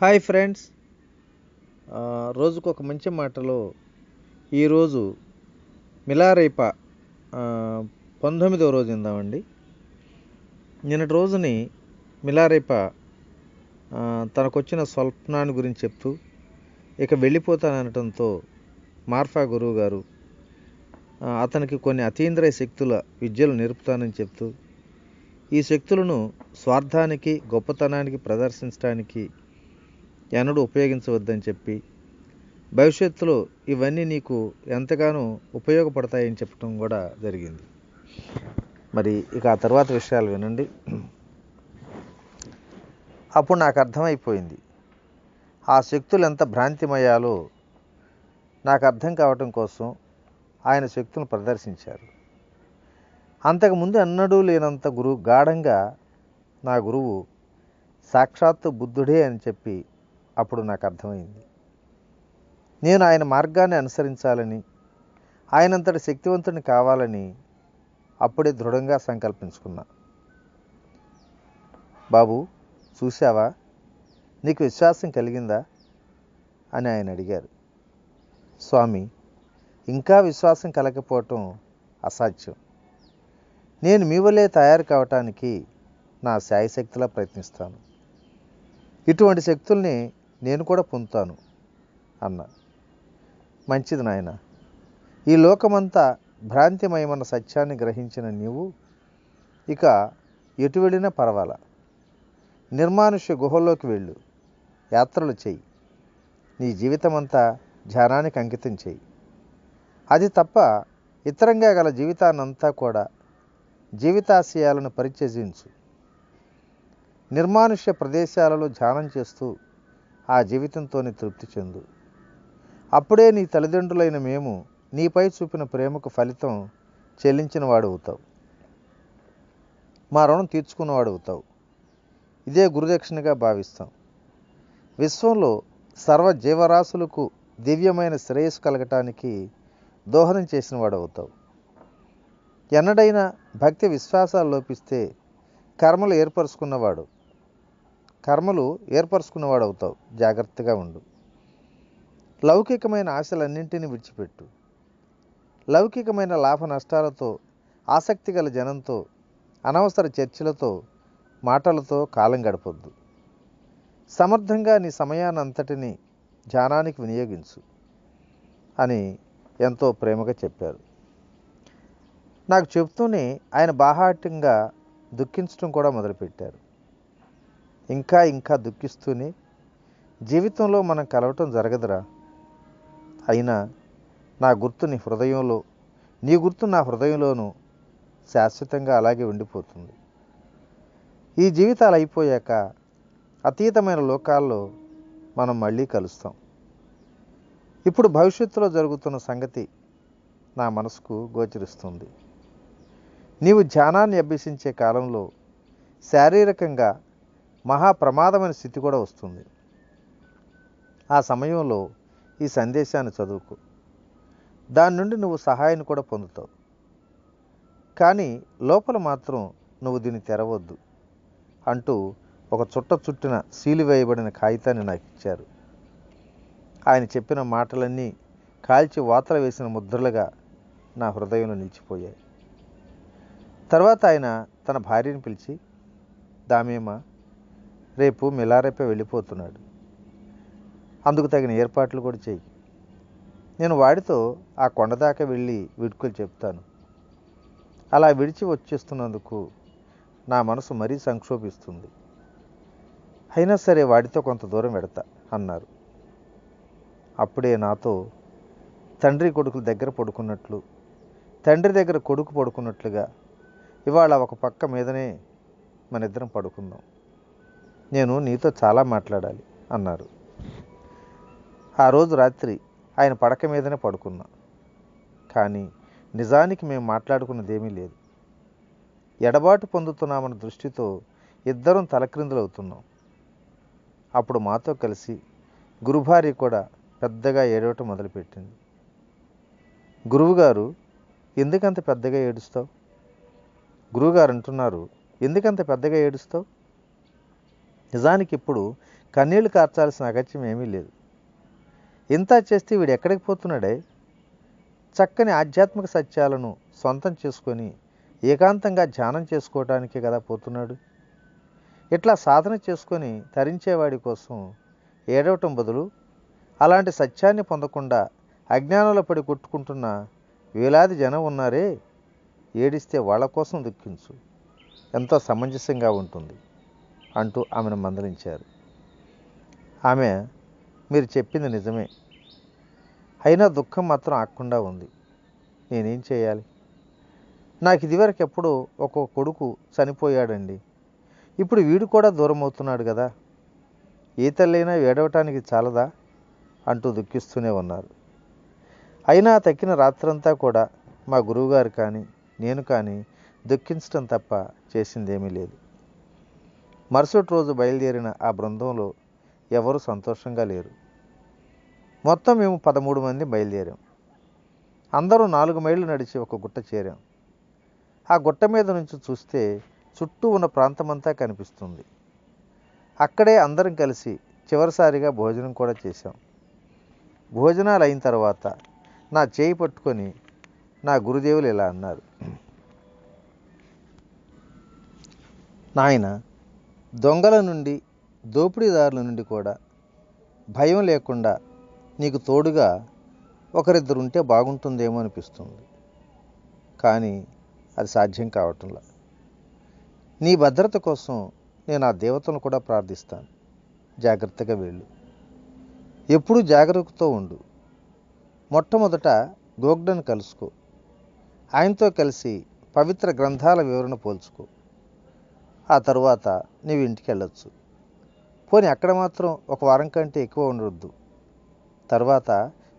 Hi friends. రోజుకు ఒక మంచి మాటలో ఈరోజు మిలారేప పంతొమ్మిదవ రోజు ఇందామండి నిన్నటి రోజుని మిలారేప తనకొచ్చిన స్వప్నాన్ని గురించి చెప్తూ ఇక వెళ్ళిపోతాననటంతో మార్ఫా గురువు గారు అతనికి కొన్ని అతీంద్రియ శక్తుల విద్యలు నేర్పుతానని చెప్తూ ఈ శక్తులను స్వార్థానికి గొప్పతనానికి ప్రదర్శించడానికి ఎన్నడూ ఉపయోగించవద్దని చెప్పి భవిష్యత్తులో ఇవన్నీ నీకు ఎంతగానో ఉపయోగపడతాయని చెప్పడం కూడా జరిగింది. మరి ఇక ఆ తర్వాత విషయాలు వినండి. అప్పుడు నాకు అర్థమైపోయింది. ఆ శక్తులు ఎంత భ్రాంతిమయాలో నాకు అర్థం కావటం కోసం ఆయన శక్తులను ప్రదర్శించారు. అంతకుముందు ఎన్నడూ లేనంత గురువు గాఢంగా నా గురువు సాక్షాత్తు బుద్ధుడే అని చెప్పి అప్పుడు నాకు అర్థమైంది. నేను ఆయన మార్గాన్ని అనుసరించాలని ఆయనంతటి శక్తివంతుని కావాలని అప్పుడే దృఢంగా సంకల్పించుకున్నా. బాబు చూశావా? నీకు విశ్వాసం కలిగిందా? అని ఆయన అడిగారు. స్వామి ఇంకా విశ్వాసం కలగకపోవటం అసాధ్యం. నేను మీ వల్లే తయారు కావటానికి నా శాయశక్తిలా ప్రయత్నిస్తాను. ఇటువంటి శక్తుల్ని నేను కూడా పొందుతాను అన్న. మంచిది నాయన. ఈ లోకమంతా భ్రాంతిమయమన్న సత్యాన్ని గ్రహించిన నీవు ఇక ఎటు వెళ్ళినా పర్వాలా. నిర్మానుష్య గుహల్లోకి వెళ్ళు. యాత్రలు చెయ్యి నీ జీవితమంతా ధ్యానానికి అంకితం చెయ్యి అది తప్ప ఇతరంగా గల జీవితాన్నంతా కూడా జీవితాశయాలను పరిచయించు నిర్మానుష్య ప్రదేశాలలో ధ్యానం చేస్తూ ఆ జీవితంతోనే తృప్తి చెందు. అప్పుడే నీ తల్లిదండ్రులైన మేము నీపై చూపిన ప్రేమకు ఫలితం చెల్లించిన వాడు అవుతావు మా రుణం తీర్చుకున్నవాడు అవుతావు ఇదే గురుదక్షిణగా భావిస్తాం. విశ్వంలో సర్వ జీవరాశులకు దివ్యమైన శ్రేయస్సు కలగటానికి దోహదం చేసిన వాడు అవుతావు ఎన్నడైనా భక్తి విశ్వాసాలు లోపిస్తే కర్మలు ఏర్పరచుకున్నవాడు. కర్మలు ఏర్పరచుకున్నవాడు అవుతావు జాగ్రత్తగా ఉండు. లౌకికమైన ఆశలన్నింటినీ విడిచిపెట్టు. లౌకికమైన లాభ నష్టాలతో ఆసక్తి గల జనంతో అనవసర చర్చలతో మాటలతో కాలం గడపొద్దు. సమర్థంగా నీ సమయాన్నంతటిని ధ్యానానికి వినియోగించు అని ఎంతో ప్రేమగా చెప్పారు. నాకు చెప్తూనే ఆయన బాహాటంగా దుఃఖించడం కూడా మొదలుపెట్టారు. ఇంకా ఇంకా దుఃఖిస్తూనే జీవితంలో మనం కలవటం జరగదురా. అయినా నా గుర్తు నీ హృదయంలో నీ గుర్తు నా హృదయంలోనూ శాశ్వతంగా అలాగే ఉండిపోతుంది. ఈ జీవితాలు అయిపోయాక అతీతమైన లోకాల్లో మనం మళ్ళీ కలుస్తాం. ఇప్పుడు భవిష్యత్తులో జరుగుతున్న సంగతి నా మనసుకు గోచరిస్తుంది. నీవు ధ్యానాన్ని అభ్యసించే కాలంలో శారీరకంగా మహా ప్రమాదమైన స్థితి కూడా వస్తుంది. ఆ సమయంలో ఈ సందేశాన్ని చదువుకో. దాని నుండి నువ్వు సహాయాన్ని కూడా పొందుతావు. కానీ లోపల మాత్రం నువ్వు దీన్ని తెరవద్దు అంటూ ఒక చుట్ట చుట్టిన సీలు వేయబడిన కాగితాన్ని నాకు ఇచ్చారు. ఆయన చెప్పిన మాటలన్నీ కాల్చి వాతల వేసిన ముద్రలుగా నా హృదయంలో నిలిచిపోయాయి. తర్వాత ఆయన తన భార్యని పిలిచి దామేమ రేపు మిలారేపే వెళ్ళిపోతున్నాడు. అందుకు తగిన ఏర్పాట్లు కూడా చెయ్యి. నేను వాడితో ఆ కొండ దాకా వెళ్ళి విడుకులు చెప్తాను. అలా విడిచి వచ్చేస్తున్నందుకు నా మనసు మరీ సంక్షోభిస్తుంది. అయినా సరే వాడితో కొంత దూరం పెడతా అన్నారు. అప్పుడే నాతో తండ్రి కొడుకుల దగ్గర పడుకున్నట్లు తండ్రి దగ్గర కొడుకు పడుకున్నట్లుగా ఇవాళ ఒక పక్క మీదనే మన ఇద్దరం పడుకుందాం. నేను నీతో చాలా మాట్లాడాలి అన్నారు. ఆ రోజు రాత్రి ఆయన పడక మీదనే పడుకున్నా. కానీ నిజానికి మేము మాట్లాడుకున్నదేమీ లేదు. ఎడబాటు పొందుతున్నామన్న దృష్టితో ఇద్దరం తలక్రిందులవుతున్నాం. అప్పుడు మాతో కలిసి గురుభార్య కూడా పెద్దగా ఏడవటం మొదలుపెట్టింది. గురువుగారు ఎందుకంత పెద్దగా ఏడుస్తావు? గురువుగారు అంటున్నారు ఎందుకంత పెద్దగా ఏడుస్తావు? నిజానికి ఇప్పుడు కన్నీళ్ళు కార్చాల్సిన అగత్యం ఏమీ లేదు. ఇంత చేస్తే వీడు ఎక్కడికి పోతున్నాడే? చక్కని ఆధ్యాత్మిక సత్యాలను సొంతం చేసుకొని ఏకాంతంగా ధ్యానం చేసుకోవటానికే కదా పోతున్నాడు? ఇట్లా సాధన చేసుకొని తరించేవాడి కోసం ఏడవటం బదులు అలాంటి సత్యాన్ని పొందకుండా అజ్ఞానంలో పడి కొట్టుకుంటున్న వేలాది జనం ఉన్నారే? ఏడిస్తే వాళ్ళ కోసం దుఃఖించు. ఎంతో సమంజసంగా ఉంటుంది. అంటూ ఆమెను మందలించారు. ఆమె మీరు చెప్పింది నిజమే. అయినా దుఃఖం మాత్రం ఆగకుండా ఉంది. నేనేం చేయాలి? నాకు ఇదివరకు ఎప్పుడో ఒక కొడుకు చనిపోయాడండి. ఇప్పుడు వీడు కూడా దూరం అవుతున్నాడు కదా. ఏ తల్లైనా ఏడవటానికి చాలదా? అంటూ దుఃఖిస్తూనే ఉన్నారు. అయినా తక్కిన రాత్రంతా కూడా మా గురువుగారు కానీ నేను కానీ దుఃఖించడం తప్ప చేసిందేమీ లేదు. మరుసటి రోజు బయలుదేరిన ఆ బృందంలో ఎవరు సంతోషంగా లేరు. మొత్తం మేము పదమూడు మంది బయలుదేరాం. అందరూ నాలుగు మైళ్ళు నడిచి ఒక గుట్ట చేరాం. ఆ గుట్ట మీద నుంచి చూస్తే చుట్టూ ఉన్న ప్రాంతమంతా కనిపిస్తుంది. అక్కడే అందరం కలిసి చివరిసారిగా భోజనం కూడా చేశాం. భోజనాలు అయిన తర్వాత నా చేయి పట్టుకొని నా గురుదేవులు ఇలా అన్నారు. నాయన దొంగల నుండి దోపిడీదారుల నుండి కూడా భయం లేకుండా నీకు తోడుగా ఒకరిద్దరు ఉంటే బాగుంటుందేమో అనిపిస్తుంది. కానీ అది సాధ్యం కావటంలా. నీ భద్రత కోసం నేను ఆ దేవతను కూడా ప్రార్థిస్తాను. జాగ్రత్తగా వెళ్ళు. ఎప్పుడూ జాగ్రత్తతో ఉండు. మొట్టమొదట గోగ్డను కలుసుకో. ఆయనతో కలిసి పవిత్ర గ్రంథాల వివరణ పోల్చుకో. ఆ తర్వాత నీవు ఇంటికి వెళ్ళొచ్చు పోనీ అక్కడ మాత్రం ఒక వారం కంటే ఎక్కువ ఉండొద్దు. తర్వాత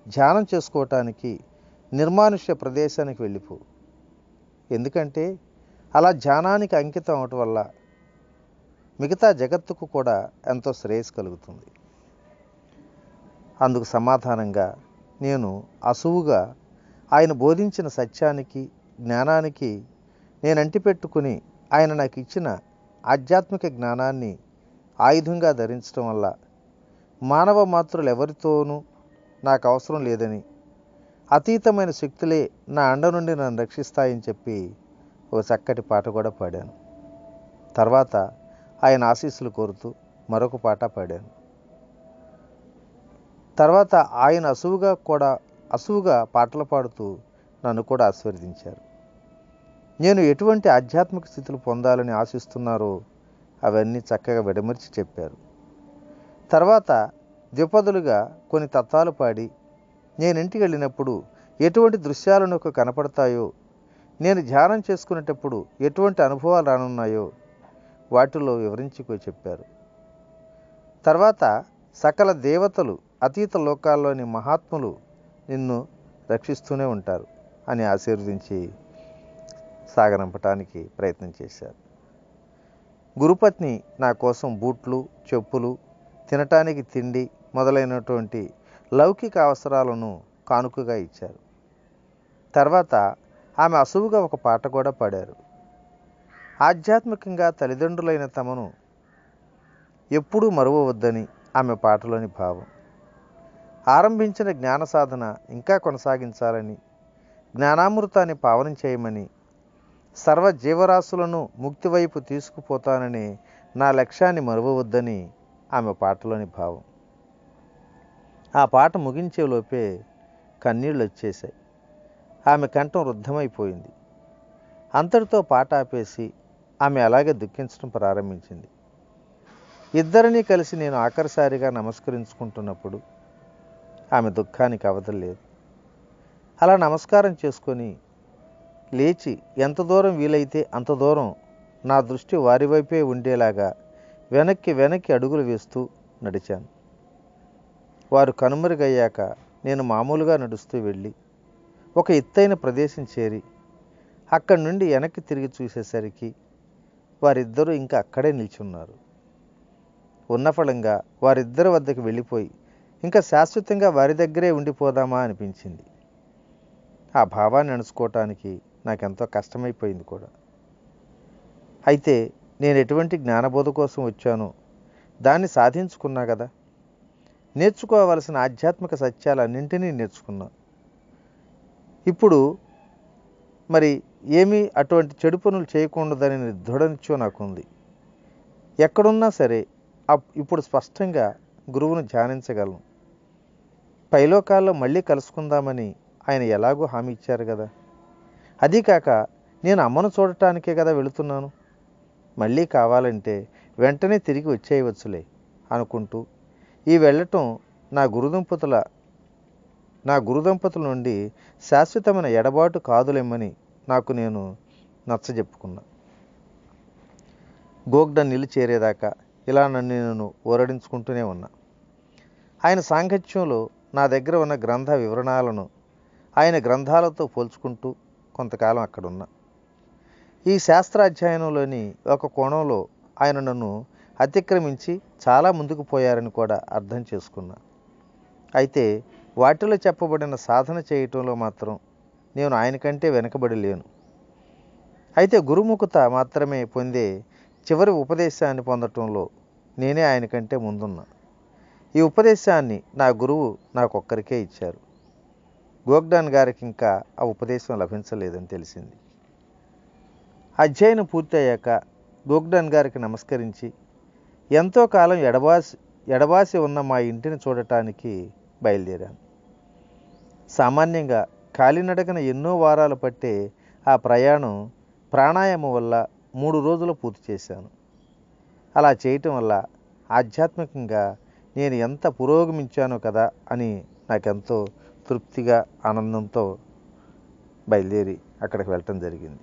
ధ్యానం చేసుకోవటానికి నిర్మానుష్య ప్రదేశానికి వెళ్ళిపో. ఎందుకంటే అలా ధ్యానానికి అంకితం అవటం వల్ల మిగతా జగత్తుకు కూడా ఎంతో శ్రేయస్సు కలుగుతుంది. అందుకు సమాధానంగా నేను అసువుగా ఆయన బోధించిన సత్యానికి జ్ఞానానికి నేను అంటిపెట్టుకుని ఆయన నాకు ఇచ్చిన ఆధ్యాత్మిక జ్ఞానాన్ని ఆయుధంగా ధరించడం వల్ల మానవ మాతృలు ఎవరితోనూ నాకు అవసరం లేదని అతీతమైన శక్తులే నా అండ నుండి నన్ను రక్షిస్తాయని చెప్పి ఒక చక్కటి పాట కూడా పాడాను. తర్వాత ఆయన ఆశీస్సులు కోరుతూ మరొక పాట పాడాను. తర్వాత ఆయన అసువుగా కూడా అసువుగా పాటలు పాడుతూ నన్ను కూడా ఆశీర్వదించారు. నేను ఎటువంటి ఆధ్యాత్మిక స్థితులు పొందాలని ఆశిస్తున్నారో అవన్నీ చక్కగా విడమర్చి చెప్పారు. తర్వాత ద్విపదులుగా కొన్ని తత్వాలు పాడి నేను ఇంటికి వెళ్ళినప్పుడు ఎటువంటి దృశ్యాలు నాకు కనపడతాయో నేను ధ్యానం చేసుకునేటప్పుడు ఎటువంటి అనుభవాలు రానున్నాయో వాటిలో వివరించుకో చెప్పారు. తర్వాత సకల దేవతలు అతీత లోకాల్లోని మహాత్ములు నిన్ను రక్షిస్తూనే ఉంటారు అని ఆశీర్వదించి సాగనంపటానికి ప్రయత్నం చేశారు. గురుపత్ని నా కోసం బూట్లు చెప్పులు తినటానికి తిండి మొదలైనటువంటి లౌకిక అవసరాలను కానుకగా ఇచ్చారు. తర్వాత ఆమె అసువుగా ఒక పాట కూడా పాడారు. ఆధ్యాత్మికంగా తల్లిదండ్రులైన తమను ఎప్పుడూ మరువవద్దని ఆమె పాటలోని భావం. ఆరంభించిన జ్ఞాన సాధన ఇంకా కొనసాగించాలని జ్ఞానామృతాన్ని పావనం చేయమని సర్వ జీవరాశులను ముక్తి వైపు తీసుకుపోతానని నా లక్ష్యాన్ని మరువవద్దని ఆమె పాటలోని భావం. ఆ పాట ముగించేలోపే కన్నీళ్ళు వచ్చేశాయి. ఆమె కంఠం రుద్ధమైపోయింది. అంతటితో పాట ఆపేసి ఆమె అలాగే దుఃఖించడం ప్రారంభించింది. ఇద్దరినీ కలిసి నేను ఆఖరిసారిగా నమస్కరించుకుంటున్నప్పుడు ఆమె దుఃఖానికి అవధలేదు అలా నమస్కారం చేసుకొని లేచి ఎంత దూరం వీలైతే అంత దూరం నా దృష్టి వారి వైపే ఉండేలాగా వెనక్కి వెనక్కి అడుగులు వేస్తూ నడిచాను. వారు కనుమరుగయ్యాక నేను మామూలుగా నడుస్తూ వెళ్ళి ఒక ఎత్తైన ప్రదేశం చేరి అక్కడి నుండి వెనక్కి తిరిగి చూసేసరికి వారిద్దరూ ఇంకా అక్కడే నిల్చున్నారు. ఉన్న ఫలంగా వారిద్దరి వద్దకు వెళ్ళిపోయి ఇంకా శాశ్వతంగా వారి దగ్గరే ఉండిపోదామా అనిపించింది. ఆ భావాన్ని అణుచుకోవటానికి నాకు ఎంతో కష్టమైపోయింది కూడా. అయితే నేను ఎటువంటి జ్ఞానబోధ కోసం వచ్చానో దాన్ని సాధించుకున్నా కదా. నేర్చుకోవలసిన ఆధ్యాత్మిక సత్యాలన్నింటినీ నేర్చుకున్నా. ఇప్పుడు మరి ఏమీ అటువంటి చెడు పనులు చేయకూడదని దృఢనిత్యం నాకుంది. ఎక్కడున్నా సరే అప్- ఇప్పుడు స్పష్టంగా గురువును ధ్యానించగలను. పైలోకాల్లో మళ్ళీ కలుసుకుందామని ఆయన ఎలాగో హామీ ఇచ్చారు కదా. అదీ కాక నేను అమ్మను చూడటానికే కదా వెళుతున్నాను. మళ్ళీ కావాలంటే వెంటనే తిరిగి వచ్చేయవచ్చులే అనుకుంటూ ఈ వెళ్ళటం నా గురుదంపతుల నా గురుదంపతుల నుండి శాశ్వతమైన ఎడబాటు కాదులేమని నాకు నేను నచ్చజెప్పుకున్నా. గోగ్డ నిలు చేరేదాకా ఇలా నన్ను నేను ఓరడించుకుంటూనే ఉన్నా. ఆయన సాంగత్యంలో నా దగ్గర ఉన్న గ్రంథ వివరణాలను ఆయన గ్రంథాలతో పోల్చుకుంటూ కొంతకాలం అక్కడున్నా. ఈ శాస్త్రాధ్యయనంలోని ఒక కోణంలో ఆయన నన్ను అతిక్రమించి చాలా ముందుకు పోయారని కూడా అర్థం చేసుకున్నా. అయితే వాటిలో చెప్పబడిన సాధన చేయటంలో మాత్రం నేను ఆయన కంటే వెనకబడి లేను. అయితే గురుముఖత మాత్రమే పొందే చివరి ఉపదేశాన్ని పొందటంలో నేనే ఆయన కంటే ముందున్నా. ఈ ఉపదేశాన్ని నా గురువు నాకొక్కరికే ఇచ్చారు. గోగ్డాన్ గారికి ఇంకా ఆ ఉపదేశం లభించలేదని తెలిసింది. అధ్యయనం పూర్తయ్యాక గోగ్డాన్ గారికి నమస్కరించి ఎంతో కాలం ఎడబాసి ఎడబాసి ఉన్న మా ఇంటిని చూడటానికి బయలుదేరాను. సామాన్యంగా కాలినడకన ఎన్నో వారాలు పట్టే ఆ ప్రయాణం ప్రాణాయామం వల్ల మూడు రోజులు పూర్తి చేశాను. అలా చేయటం వల్ల ఆధ్యాత్మికంగా నేను ఎంత పురోగమించానో కదా అని నాకెంతో తృప్తిగా ఆనందంతో బయలుదేరి అక్కడికి వెళ్ళటం జరిగింది.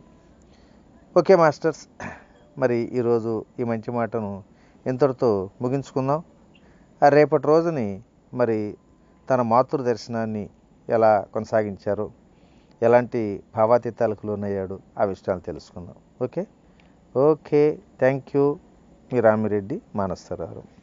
ఓకే మాస్టర్స్ మరి ఈరోజు ఈ మంచి మాటను ఇంతటితో ముగించుకుందాం. రేపటి రోజుని మరి తన మాతృ దర్శనాన్ని ఎలా కొనసాగించారు ఎలాంటి భావాతీతాలకు లోనయ్యాడు ఆ విషయాలు తెలుసుకుందాం. Okay? Okay thank you. Me Ramireddy మానస్తరారు